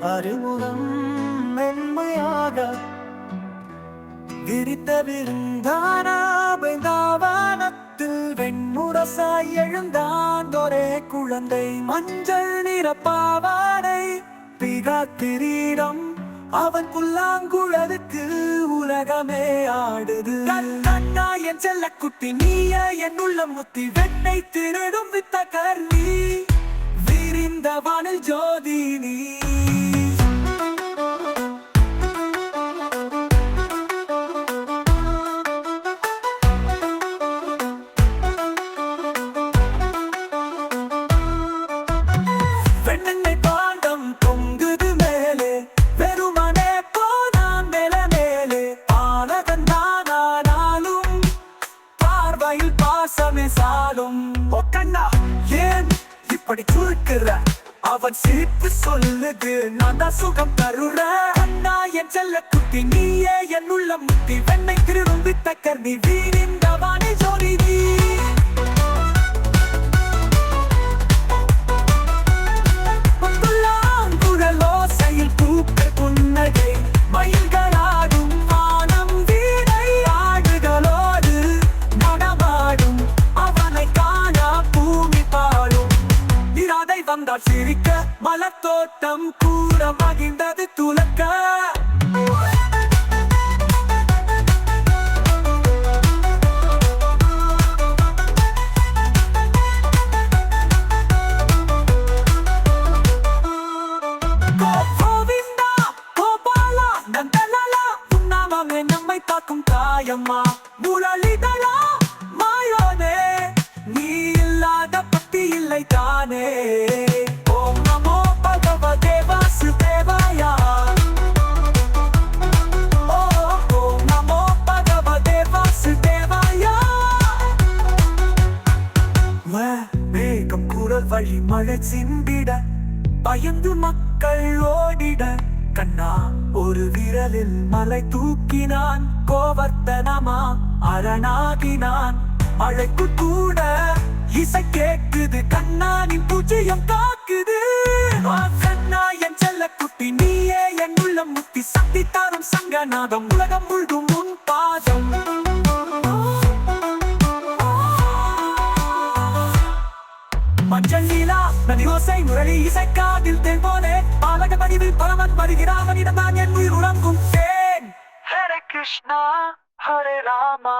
அறிமுகம் மென்மையாக விரித்த விருந்தானாபைந்தாவானத்தில் வெண்முரசாய் எழுந்தான் ஒரே குழந்தை மஞ்சள் நிற பாவாடை. கிரீடம் அவன் புல்லாங்குழலுக்கு உலகமே ஆடுது. கண்ணா என் செல்ல குட்டி நீய என் உள்ள முத்தி வெண்ணை திருடும் வித்த கர்ணி. விரிந்த வானில் ஜோதி நீ. வாயில் பாசமே சாலும். ஒக்கண்ணா ஏன் இப்படி சுருக்குற? அவன் சிரிப்பு சொல்லுது நான் தான் சுகம் தருற. அண்ணா என் செல்ல குட்டி நீயே என் உள்ள முத்தி வெண்ணை திருடும் வித்தக்கர் நீ வீரிந்த கண்டால் சிரிக்க மலத்தோட்டம் கூட மகிழ்ந்தது துலக்க. கோவிந்தா நம்மை தாக்கும் தாயம்மா. மேகம் வழி மழை சிந்திட பயந்து மக்கள் ஓடிட. கண்ணா ஒரு விரலில் மலை தூக்கினான். கோவர்த்தனமா அரணாகினான். மழைக்கு கூட இசை கேக்குது நீ பூஜ்ஜியம் காக்குது. கண்ணா என் செல்ல குட்டி நீயே என் உள்ள முத்தி. சக்தி தாரும் சங்கநாதம் உலகம் முழுதும் மஞ்சள் நீலா நதி முரளி இசை காதில் போலே. பாலக பதிவில் பரமன் வருகிறான் அவனிடம் நான் என் உயிர் உறங்கும் தேன். ஹரே கிருஷ்ணா ஹரே ராமா.